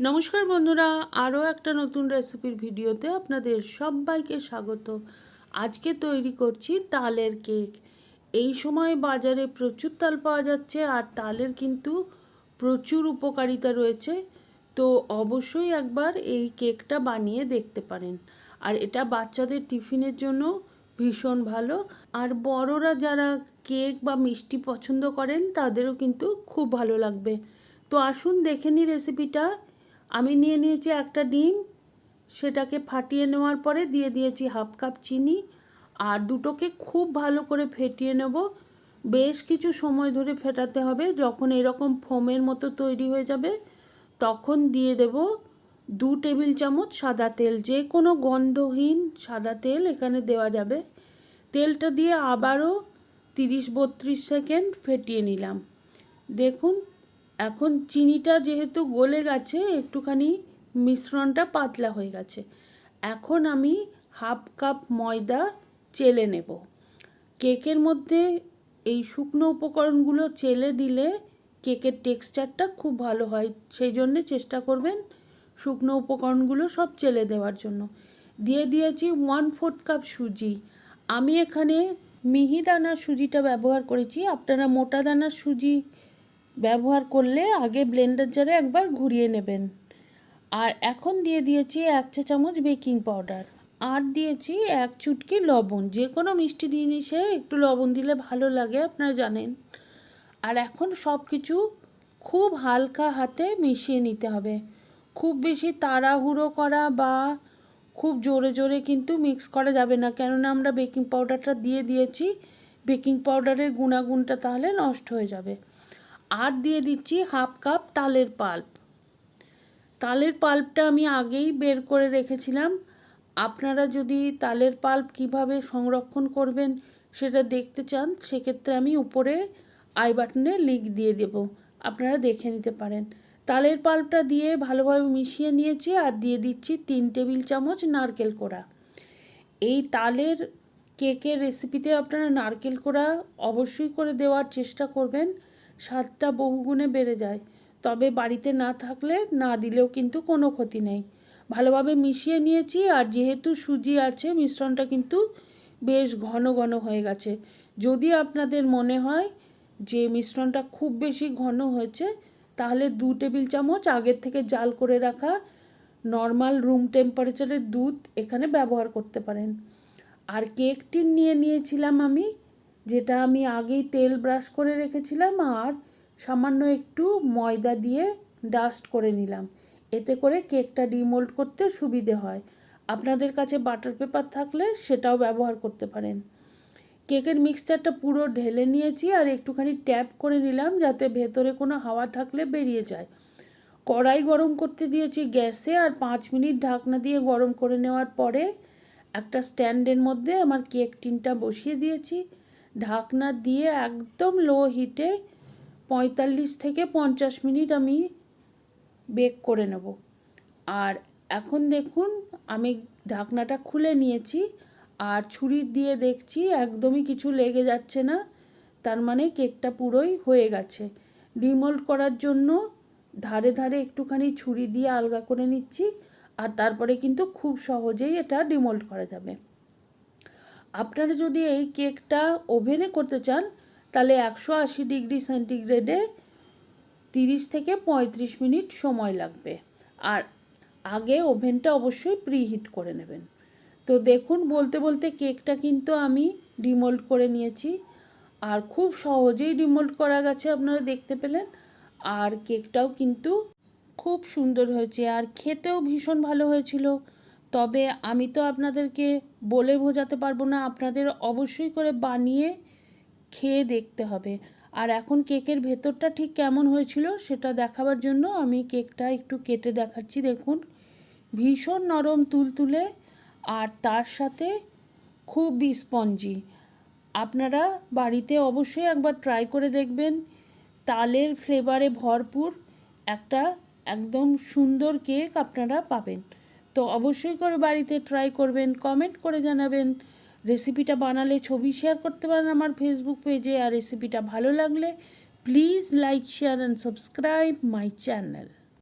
নমস্কার বন্ধুরা, আরও একটা নতুন রেসিপির ভিডিওতে আপনাদের সবাইকে স্বাগত। আজকে তৈরি করছি তালের কেক। এই সময় বাজারে প্রচুর তাল পাওয়া যাচ্ছে আর তালের কিন্তু প্রচুর উপকারিতা রয়েছে। তো অবশ্যই একবার এই কেকটা বানিয়ে দেখতে পারেন। আর এটা বাচ্চাদের টিফিনের জন্য ভীষণ ভালো। আর বড়রা যারা কেক বা মিষ্টি পছন্দ করেন, তাদেরও কিন্তু খুব ভালো লাগবে। তো আসুন দেখে নিই রেসিপিটা। আমি নিয়ে নিয়েছি একটা ডিম, সেটাকে ফাটিয়ে নেওয়ার পরে দিয়ে দিয়েছি হাফ কাপ চিনি আর দুটোকে খুব ভালো করে ফেটিয়ে নেব। বেশ কিছু সময় ধরে ফেটাতে হবে, যখন এরকম ফোমের মতো তৈরি হয়ে যাবে, তখন দিয়ে দেব দু টেবিল চামচ সাদা তেল, যে কোনো গন্ধহীন সাদা তেল এখানে দেওয়া যাবে। তেলটা দিয়ে আবারও তিরিশ বত্রিশ সেকেন্ড ফেটিয়ে নিলাম। দেখুন এখন চিনিটা যেহেতু গলে গেছে, একটুখানি মিশ্রণটা পাতলা হয়ে গেছে। এখন আমি হাফ কাপ ময়দা চেলে নেব। কেকের মধ্যে এই শুকনো উপকরণগুলো চেলে দিলে কেকের টেক্সচারটা খুব ভালো হয়। সেই জন্যে চেষ্টা করবেন শুকনো উপকরণগুলো সব চেলে দেওয়ার জন্য। দিয়ে দিয়েছি ওয়ান ফোর্থ কাপ সুজি। আমি এখানে মিহি দানার সুজিটা ব্যবহার করেছি। আপনারা মোটা দানার সুজি ব্যবহার করলে আগে ব্লেন্ডার জারে একবার ঘুরিয়ে নেবেন। আর এখন দিয়ে দিয়েছি এক চা চামচ বেকিং পাউডার আর দিয়েছি এক চুটকি লবণ, যে কোনো মিষ্টি জিনিসে একটু লবণ দিলে ভালো লাগে, আপনারা জানেন। আর এখন সব কিছু খুব হালকা হাতে মিশিয়ে নিতে হবে। খুব বেশি তাড়াহুড়ো করা বা খুব জোরে জোরে কিন্তু মিক্স করা যাবে না, কেননা আমরা বেকিং পাউডারটা দিয়ে দিয়েছি। বেকিং পাউডারের গুণাগুণটা তাহলে নষ্ট হয়ে যাবে। আর দিয়ে দিচ্ছি হাফ কাপ তালের পাল্প। তালের পাল্পটা আমি আগেই বের করে রেখেছিলাম। আপনারা যদি তালের পাল্প কীভাবে সংরক্ষণ করবেন সেটা দেখতে চান, সেক্ষেত্রে আমি উপরে আই বাটনে লিঙ্ক দিয়ে দেব। আপনারা দেখে নিতে পারেন। তালের পাল্পটা দিয়ে ভালোভাবে মিশিয়ে নিয়েছি আর দিয়ে দিচ্ছি তিন টেবিল চামচ নারকেল কোড়া। এই তালের কেকের রেসিপিতে আপনারা নারকেল কোড়া অবশ্যই করে দেওয়ার চেষ্টা করবেন। স্বাদটা বহুগুণে বেড়ে যায়। তবে বাড়িতে না থাকলে না দিলেও কিন্তু কোনো ক্ষতি নেই। ভালোভাবে মিশিয়ে নিয়েছি আর যেহেতু সুজি আছে, মিশ্রণটা কিন্তু বেশ ঘন ঘন হয়ে গেছে। যদি আপনাদের মনে হয় যে মিশ্রণটা খুব বেশি ঘন হয়েছে, তাহলে দু টেবিল চামচ আগের থেকে জাল করে রাখা নর্মাল রুম টেম্পারেচারের দুধ এখানে ব্যবহার করতে পারেন। আর কেক টিন নিয়ে নিয়েছিলাম আমি যেটা আমি আগেই তেল ব্রাশ করে রেখেছিলাম আর সামান্য একটু ময়দা দিয়ে ডাস্ট করে নিলাম। এতে করে কেকটা ডিমোল্ড করতে সুবিধে হয়। আপনাদের কাছে বাটার পেপার থাকলে সেটাও ব্যবহার করতে পারেন। কেকের মিক্সচারটা পুরো ঢেলে নিয়েছি আর একটুখানি ট্যাপ করে নিলাম যাতে ভেতরে কোনো হাওয়া থাকলে বেরিয়ে যায়। কড়াই গরম করতে দিয়েছি গ্যাসে আর পাঁচ মিনিট ঢাকনা দিয়ে গরম করে নেওয়ার পরে একটা স্ট্যান্ডের মধ্যে আমার কেক টিনটা বসিয়ে দিয়েছি। ঢাকনা দিয়ে একদম লো হিটে পঁয়তাল্লিশ থেকে পঞ্চাশ মিনিট আমি বেক করে নেব। আর এখন দেখুন, আমি ঢাকনাটা খুলে নিয়েছি আর ছুরি দিয়ে দেখছি একদমই কিছু লেগে যাচ্ছে না, তার মানে কেকটা পুরোই হয়ে গেছে। ডিমোল্ড করার জন্য ধারে ধারে একটুখানি ছুরি দিয়ে আলগা করে নিচ্ছি আর তারপরে কিন্তু খুব সহজেই এটা ডিমোল্ড করা যাবে। আপনারা যদি এই কেকটা ওভেনে করতে চান, তাহলে একশো আশি ডিগ্রি সেন্টিগ্রেডে তিরিশ থেকে পঁয়ত্রিশ মিনিট সময় লাগবে। আর আগে ওভেনটা অবশ্যই প্রিহিট করে নেবেন। তো দেখুন, বলতে বলতে কেকটা কিন্তু আমি ডিমোল্ড করে নিয়েছি। আর খুব সহজেই ডিমোল্ড করা গেছে, আপনারা দেখতে পেলেন। আর কেকটাও কিন্তু খুব সুন্দর হয়েছে। আর খেতেও ভীষণ ভালো হয়েছিল। তবে আমি তো আপনাদেরকে বলে বোঝাতে পারব না, আপনাদের অবশ্যই করে বানিয়ে খেয়ে দেখতে হবে। আর এখন কেকের ভেতরটা ঠিক কেমন হয়েছিল সেটা দেখাবার জন্য আমি কেকটা একটু কেটে দেখাচ্ছি, দেখুন। ভীষণ নরম তুলতুলে আর তার সাথে খুব স্পঞ্জি। আপনারা বাড়িতে অবশ্যই একবার ট্রাই করে দেখবেন। তালের ফ্লেভারে ভরপুর একটা একদম সুন্দর কেক আপনারা পাবেন। তো অবশ্যই করে বাড়িতে ট্রাই করবেন কমেন্ট করে জানাবেন। রেসিপিটা বানালে ছবি শেয়ার করতে পারেন আমার ফেসবুক পেজে আর রেসিপিটা ভালো লাগলে please like share and subscribe my channel